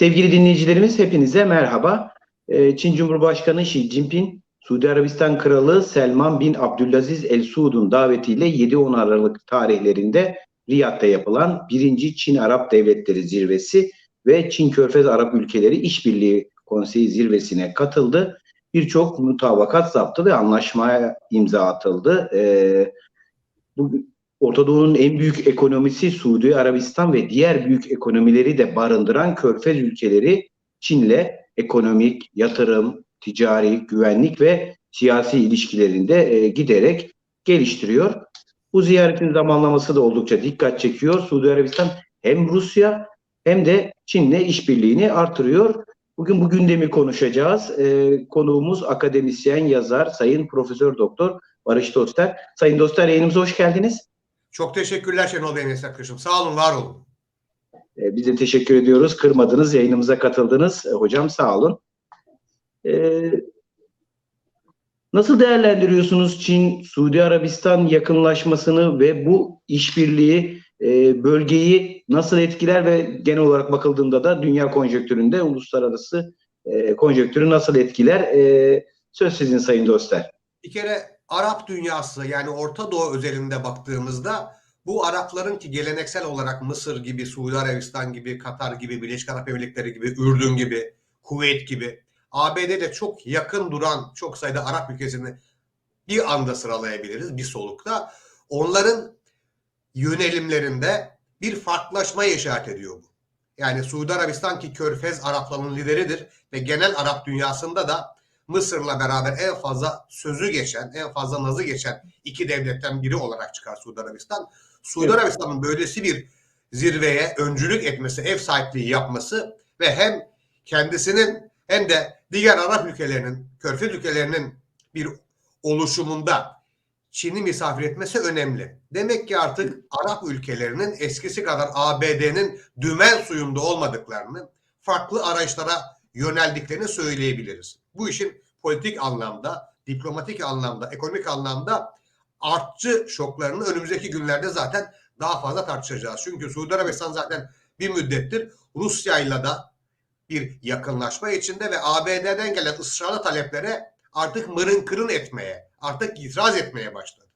Sevgili dinleyicilerimiz hepinize merhaba. Ee, Çin Cumhurbaşkanı Xi Jinping, Suudi Arabistan Kralı Selman bin Abdülaziz El Suud'un davetiyle 7-10 Aralık tarihlerinde Riyad'da yapılan 1. Çin-Arap Devletleri Zirvesi ve Çin Körfez Arap Ülkeleri İşbirliği Konseyi Zirvesi'ne katıldı. Birçok mutabakat zaptı ve anlaşmaya imza atıldı. Ee, bu Orta Doğu'nun en büyük ekonomisi Suudi Arabistan ve diğer büyük ekonomileri de barındıran Körfez ülkeleri Çin'le ekonomik, yatırım, ticari, güvenlik ve siyasi ilişkilerinde e, giderek geliştiriyor. Bu ziyaretin zamanlaması da oldukça dikkat çekiyor. Suudi Arabistan hem Rusya hem de Çin'le işbirliğini artırıyor. Bugün bu gündemi konuşacağız. E, konuğumuz akademisyen, yazar, Sayın Profesör Doktor Barış Doster. Sayın Doster yayınımıza hoş geldiniz. Çok teşekkürler Şenol Bey Mesut Kışım. Sağ olun, var olun. E, biz de teşekkür ediyoruz. Kırmadınız, yayınımıza katıldınız. E, hocam sağ olun. E, nasıl değerlendiriyorsunuz Çin, Suudi Arabistan yakınlaşmasını ve bu işbirliği e, bölgeyi nasıl etkiler ve genel olarak bakıldığında da dünya konjonktüründe uluslararası e, konjonktürü nasıl etkiler? E, söz sizin Sayın Doster. Bir kere Arap dünyası yani Orta Doğu özelinde baktığımızda bu Arapların ki geleneksel olarak Mısır gibi, Suudi Arabistan gibi, Katar gibi, Birleşik Arap Emirlikleri gibi, Ürdün gibi, Kuveyt gibi ABD'de çok yakın duran çok sayıda Arap ülkesini bir anda sıralayabiliriz bir solukta. Onların yönelimlerinde bir farklılaşmaya işaret ediyor bu. Yani Suudi Arabistan ki Körfez Araplarının lideridir ve genel Arap dünyasında da Mısır'la beraber en fazla sözü geçen, en fazla nazı geçen iki devletten biri olarak çıkar Suudi Arabistan. Suudi Evet. Arabistan'ın böylesi bir zirveye öncülük etmesi, ev sahipliği yapması ve hem kendisinin hem de diğer Arap ülkelerinin, Körfez ülkelerinin bir oluşumunda Çin'i misafir etmesi önemli. Demek ki artık Arap ülkelerinin eskisi kadar ABD'nin dümen suyunda olmadıklarını, farklı arayışlara yöneldiklerini söyleyebiliriz. Bu işin politik anlamda, diplomatik anlamda, ekonomik anlamda artçı şoklarını önümüzdeki günlerde zaten daha fazla tartışacağız. Çünkü Suudi Arabistan zaten bir müddettir Rusya'yla da bir yakınlaşma içinde ve ABD'den gelen ısrarlı taleplere artık mırın kırın etmeye, artık itiraz etmeye başladı.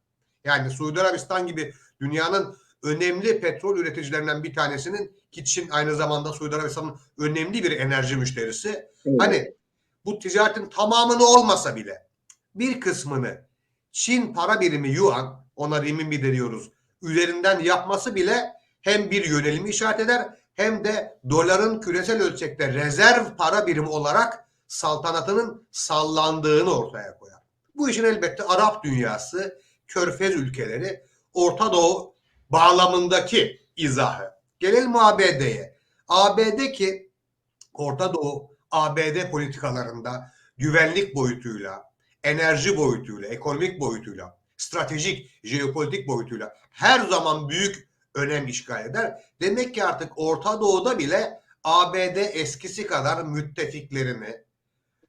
Yani Suudi Arabistan gibi dünyanın önemli petrol üreticilerinden bir tanesinin ki Çin aynı zamanda Suudi Arabistan'ın önemli bir enerji müşterisi. Evet. Hani bu ticaretin tamamını olmasa bile bir kısmını Çin para birimi yuan, ona renminbi deniyoruz, üzerinden yapması bile hem bir yönelimi işaret eder hem de doların küresel ölçekte rezerv para birimi olarak saltanatının sallandığını ortaya koyar. Bu işin elbette Arap dünyası, Körfez ülkeleri, Orta Doğu bağlamındaki izahı. Gelelim ABD'ye. ABD ki Orta Doğu ABD politikalarında güvenlik boyutuyla, enerji boyutuyla, ekonomik boyutuyla, stratejik, jeopolitik boyutuyla her zaman büyük önem işgal eder. Demek ki artık Orta Doğu'da bile ABD eskisi kadar müttefiklerini,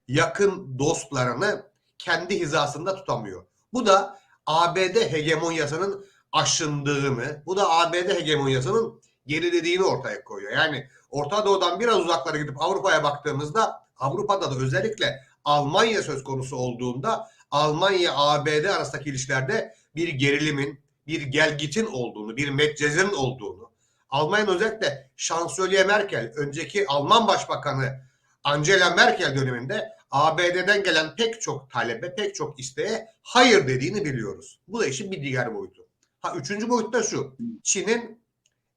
yakın dostlarını kendi hizasında tutamıyor. Bu da ABD hegemonyasının aşındığını, bu da ABD hegemonyasının gerilediğini ortaya koyuyor. Yani Orta Doğu'dan biraz uzaklara gidip Avrupa'ya baktığımızda Avrupa'da da özellikle Almanya söz konusu olduğunda Almanya ABD arasındaki ilişkilerde bir gerilimin, bir gelgitin olduğunu, bir metcezin olduğunu, Almanya'nın özellikle Şansölye Merkel, önceki Alman Başbakanı Angela Merkel döneminde ABD'den gelen pek çok talebe, pek çok isteğe hayır dediğini biliyoruz. Bu da işin bir diğer boyutu. Ha üçüncü boyut da şu. Çin'in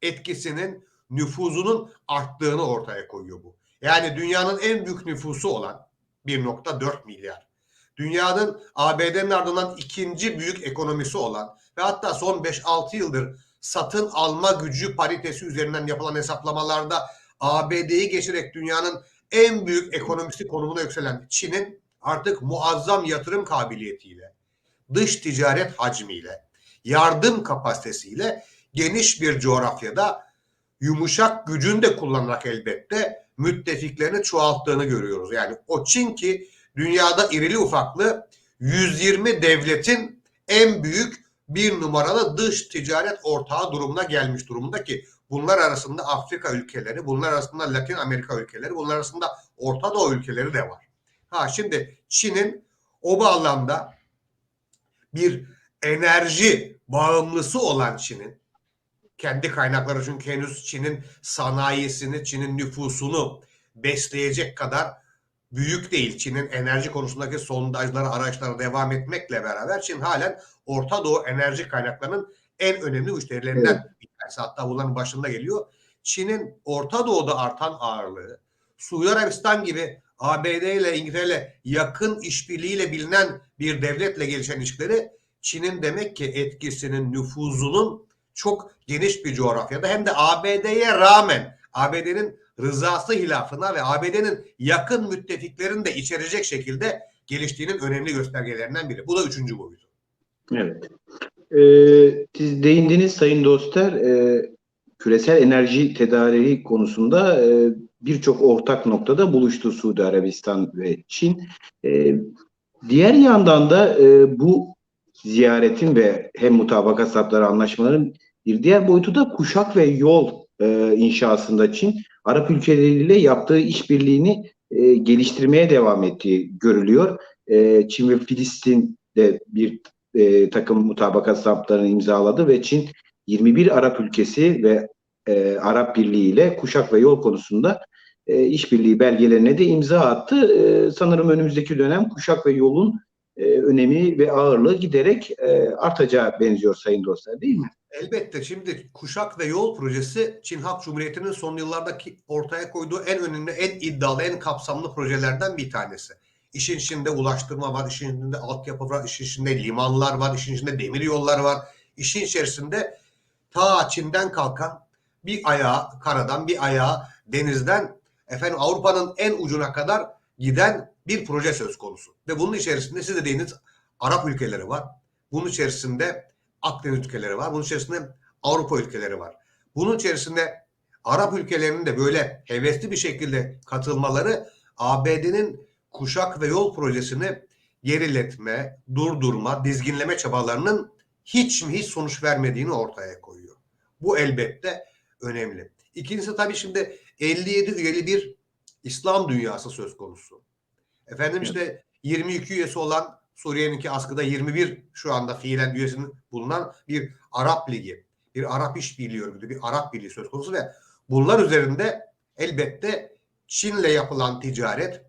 etkisinin, nüfuzunun arttığını ortaya koyuyor bu. Yani dünyanın en büyük nüfusu olan 1.4 milyar. Dünyanın ABD'nin ardından ikinci büyük ekonomisi olan ve hatta son 5-6 yıldır satın alma gücü paritesi üzerinden yapılan hesaplamalarda ABD'yi geçerek dünyanın en büyük ekonomisi konumuna yükselen Çin'in artık muazzam yatırım kabiliyetiyle, dış ticaret hacmiyle, yardım kapasitesiyle geniş bir coğrafyada yumuşak gücünü de kullanarak elbette müttefiklerini çoğalttığını görüyoruz. Yani o Çin ki dünyada irili ufaklı 120 devletin en büyük bir numaralı dış ticaret ortağı durumuna gelmiş durumda ki Bunlar arasında Afrika ülkeleri, bunlar arasında Latin Amerika ülkeleri, bunlar arasında Orta Doğu ülkeleri de var. Ha şimdi Çin'in o bağlamda bir enerji bağımlısı olan Çin'in kendi kaynakları çünkü henüz Çin'in sanayisini, Çin'in nüfusunu besleyecek kadar büyük değil. Çin'in enerji konusundaki sondajları, araçları devam etmekle beraber Çin halen Orta Doğu enerji kaynaklarının en önemli müşterilerinden bir tanesi. Hatta bunların başında geliyor. Çin'in Orta Doğu'da artan ağırlığı, Suudi Arabistan gibi ABD ile İngiltere ile yakın işbirliğiyle bilinen bir devletle gelişen ilişkileri Çin'in demek ki etkisinin, nüfuzunun çok geniş bir coğrafyada hem de ABD'ye rağmen ABD'nin rızası hilafına ve ABD'nin yakın müttefiklerini de içerecek şekilde geliştiğinin önemli göstergelerinden biri. Bu da üçüncü boyutu. Evet. Ee, siz değindiniz Sayın Doster, e, küresel enerji tedariği konusunda e, birçok ortak noktada buluştu Suudi Arabistan ve Çin. E, diğer yandan da e, bu ziyaretin ve hem mutabakat sapları anlaşmaların bir diğer boyutu da kuşak ve yol e, inşasında Çin Arap ülkeleriyle yaptığı işbirliğini e, geliştirmeye devam ettiği görülüyor. E, Çin ve Filistin de bir e, takım mutabakat saplarını imzaladı ve Çin 21 Arap ülkesi ve e, Arap Birliği ile kuşak ve yol konusunda e, işbirliği belgelerine de imza attı. E, sanırım önümüzdeki dönem kuşak ve yolun e, önemi ve ağırlığı giderek e, artacağı benziyor sayın dostlar değil mi? Elbette şimdi Kuşak ve Yol projesi Çin Halk Cumhuriyeti'nin son yıllardaki ortaya koyduğu en önemli, en iddialı, en kapsamlı projelerden bir tanesi. İşin içinde ulaştırma var, işin içinde altyapı var, işin içinde limanlar var, işin içinde demir yollar var. İşin içerisinde ta Çin'den kalkan bir ayağı karadan bir ayağı denizden efendim Avrupa'nın en ucuna kadar giden bir proje söz konusu. Ve bunun içerisinde siz de dediğiniz Arap ülkeleri var. Bunun içerisinde Akdeniz ülkeleri var. Bunun içerisinde Avrupa ülkeleri var. Bunun içerisinde Arap ülkelerinin de böyle hevesli bir şekilde katılmaları ABD'nin kuşak ve yol projesini geriletme, durdurma, dizginleme çabalarının hiç mi hiç sonuç vermediğini ortaya koyuyor. Bu elbette önemli. İkincisi tabii şimdi 57 üyeli bir İslam dünyası söz konusu. Efendim işte 22 üyesi olan Suriye'ninki askıda 21 şu anda fiilen üyesinin bulunan bir Arap Ligi, bir Arap İşbirliği Örgütü, bir Arap Birliği söz konusu ve bunlar üzerinde elbette Çin'le yapılan ticaret,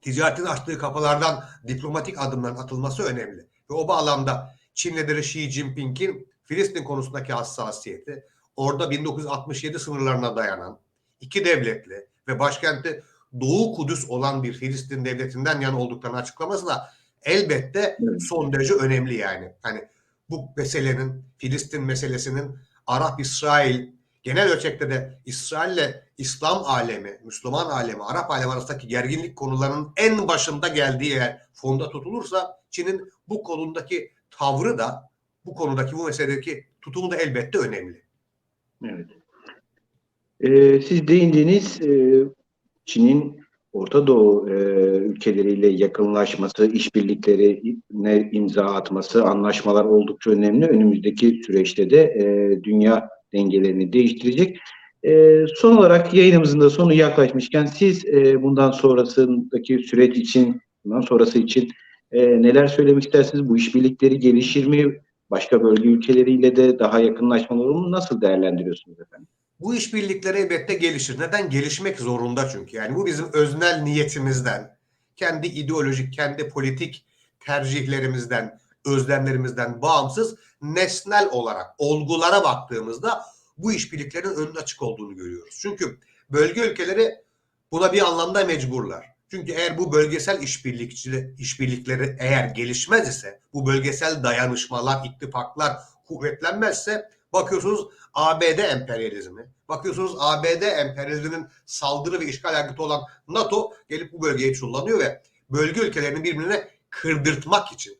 ticaretin açtığı kapılardan diplomatik adımların atılması önemli. Ve o bağlamda Çin lideri Xi Jinping'in Filistin konusundaki hassasiyeti, orada 1967 sınırlarına dayanan iki devletli ve başkenti Doğu Kudüs olan bir Filistin devletinden yana olduklarını açıklaması da elbette son derece önemli yani. Hani bu meselenin Filistin meselesinin Arap İsrail genel ölçekte de İsrail'le İslam alemi, Müslüman alemi, Arap alemi arasındaki gerginlik konularının en başında geldiği eğer fonda tutulursa Çin'in bu konudaki tavrı da bu konudaki bu meseledeki tutumu da elbette önemli. Evet. Ee, siz değindiniz e, Çin'in Orta Doğu e, ülkeleriyle yakınlaşması, işbirliklerine imza atması, anlaşmalar oldukça önemli. Önümüzdeki süreçte de e, dünya dengelerini değiştirecek. E, son olarak yayınımızın da sonu yaklaşmışken siz e, bundan sonrasındaki süreç için, bundan sonrası için e, neler söylemek istersiniz? Bu işbirlikleri gelişir mi? Başka bölge ülkeleriyle de daha yakınlaşmalar olur mu? Nasıl değerlendiriyorsunuz efendim? Bu işbirlikleri elbette gelişir. Neden? Gelişmek zorunda çünkü. Yani bu bizim öznel niyetimizden, kendi ideolojik, kendi politik tercihlerimizden, özlemlerimizden bağımsız nesnel olarak olgulara baktığımızda bu işbirliklerin önünün açık olduğunu görüyoruz. Çünkü bölge ülkeleri buna bir anlamda mecburlar. Çünkü eğer bu bölgesel işbirlikçi işbirlikleri eğer gelişmez ise, bu bölgesel dayanışmalar, ittifaklar kuvvetlenmezse bakıyorsunuz ABD emperyalizmi, bakıyorsunuz ABD emperyalizminin saldırı ve işgal örgütü olan NATO gelip bu bölgeyi çullanıyor ve bölge ülkelerini birbirine kırdırtmak için,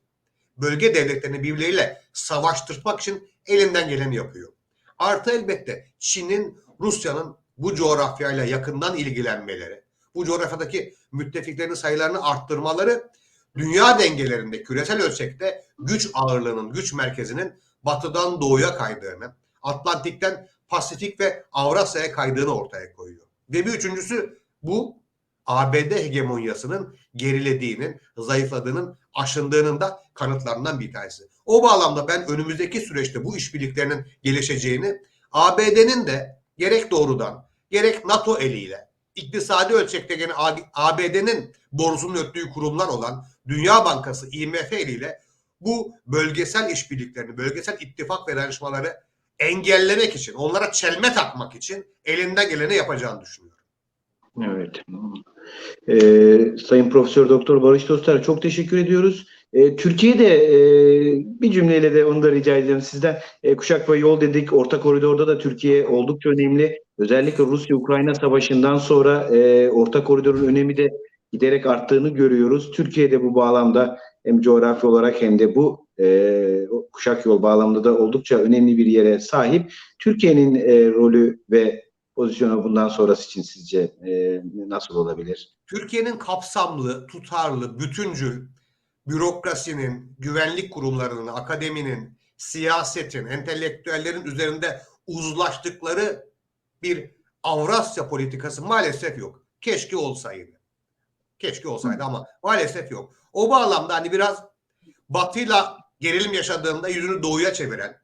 bölge devletlerini birbirleriyle savaştırmak için elinden geleni yapıyor. Artı elbette Çin'in, Rusya'nın bu coğrafyayla yakından ilgilenmeleri, bu coğrafyadaki müttefiklerin sayılarını arttırmaları dünya dengelerinde küresel ölçekte güç ağırlığının, güç merkezinin batıdan doğuya kaydığını, Atlantik'ten Pasifik ve Avrasya'ya kaydığını ortaya koyuyor. Ve bir üçüncüsü bu ABD hegemonyasının gerilediğinin, zayıfladığının, aşındığının da kanıtlarından bir tanesi. O bağlamda ben önümüzdeki süreçte bu işbirliklerinin gelişeceğini, ABD'nin de gerek doğrudan, gerek NATO eliyle, iktisadi ölçekte gene ABD'nin borusunun öttüğü kurumlar olan Dünya Bankası, IMF eliyle bu bölgesel işbirliklerini, bölgesel ittifak ve dayanışmaları engellemek için, onlara çelme takmak için elinden geleni yapacağını düşünüyorum. Evet. Ee, Sayın Profesör Doktor Barış Dostlar çok teşekkür ediyoruz. Ee, Türkiye'de e, bir cümleyle de onu da rica ediyorum sizden. E, kuşak ve yol dedik. Orta koridorda da Türkiye oldukça önemli. Özellikle Rusya-Ukrayna savaşından sonra e, Orta koridorun önemi de giderek arttığını görüyoruz. Türkiye'de bu bağlamda hem coğrafi olarak hem de bu e, kuşak yol bağlamında da oldukça önemli bir yere sahip. Türkiye'nin e, rolü ve pozisyonu bundan sonrası için sizce e, nasıl olabilir? Türkiye'nin kapsamlı, tutarlı, bütüncül, bürokrasinin, güvenlik kurumlarının, akademinin, siyasetin, entelektüellerin üzerinde uzlaştıkları bir Avrasya politikası maalesef yok. Keşke olsaydı. Keşke olsaydı ama maalesef yok. O bağlamda hani biraz Batı'yla gerilim yaşadığında yüzünü doğuya çeviren,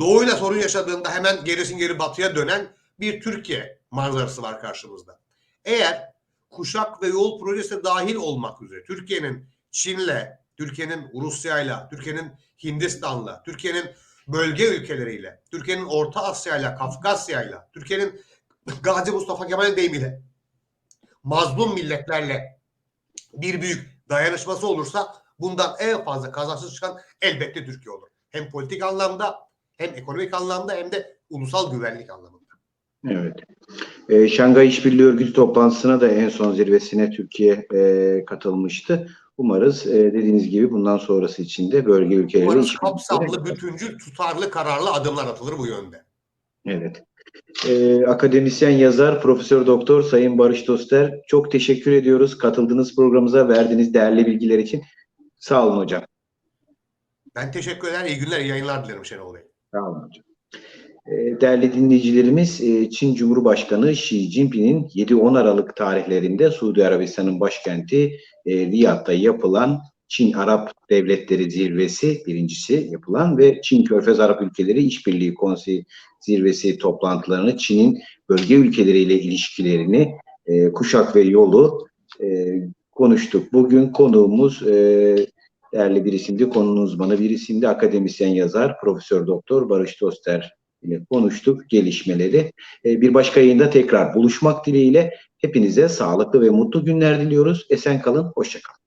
doğuyla sorun yaşadığında hemen gerisin geri batıya dönen bir Türkiye manzarası var karşımızda. Eğer kuşak ve yol projesi dahil olmak üzere Türkiye'nin Çin'le, Türkiye'nin Rusya'yla, Türkiye'nin Hindistan'la, Türkiye'nin bölge ülkeleriyle, Türkiye'nin Orta Asya'yla, Kafkasya'yla, Türkiye'nin Gazi Mustafa Kemal deyimiyle, mazlum milletlerle bir büyük dayanışması olursa bundan en fazla kazansız çıkan elbette Türkiye olur. Hem politik anlamda hem ekonomik anlamda hem de ulusal güvenlik anlamında. Evet. E, Şangay İşbirliği Örgütü toplantısına da en son zirvesine Türkiye e, katılmıştı. Umarız e, dediğiniz gibi bundan sonrası için de bölge ülkeleri Umarız kapsamlı, bütüncül, tutarlı, kararlı adımlar atılır bu yönde. Evet. E, akademisyen yazar Profesör Doktor Sayın Barış Doster çok teşekkür ediyoruz katıldığınız programımıza verdiğiniz değerli bilgiler için. Sağ olun hocam. Ben teşekkür ederim. İyi günler, iyi yayınlar dilerim Şenol Bey. Sağ olun hocam. E, Değerli dinleyicilerimiz, e, Çin Cumhurbaşkanı Xi Jinping'in 7-10 Aralık tarihlerinde Suudi Arabistan'ın başkenti e, Riyad'da yapılan Çin Arap Devletleri Zirvesi birincisi yapılan ve Çin Körfez Arap Ülkeleri İşbirliği Konseyi Zirvesi toplantılarını Çin'in bölge ülkeleriyle ilişkilerini kuşak ve yolu konuştuk. Bugün konuğumuz değerli bir isimdi, konunun uzmanı bir isimdi, akademisyen yazar Profesör Doktor Barış Toster ile konuştuk gelişmeleri. Bir başka yayında tekrar buluşmak dileğiyle hepinize sağlıklı ve mutlu günler diliyoruz. Esen kalın, hoşça kalın.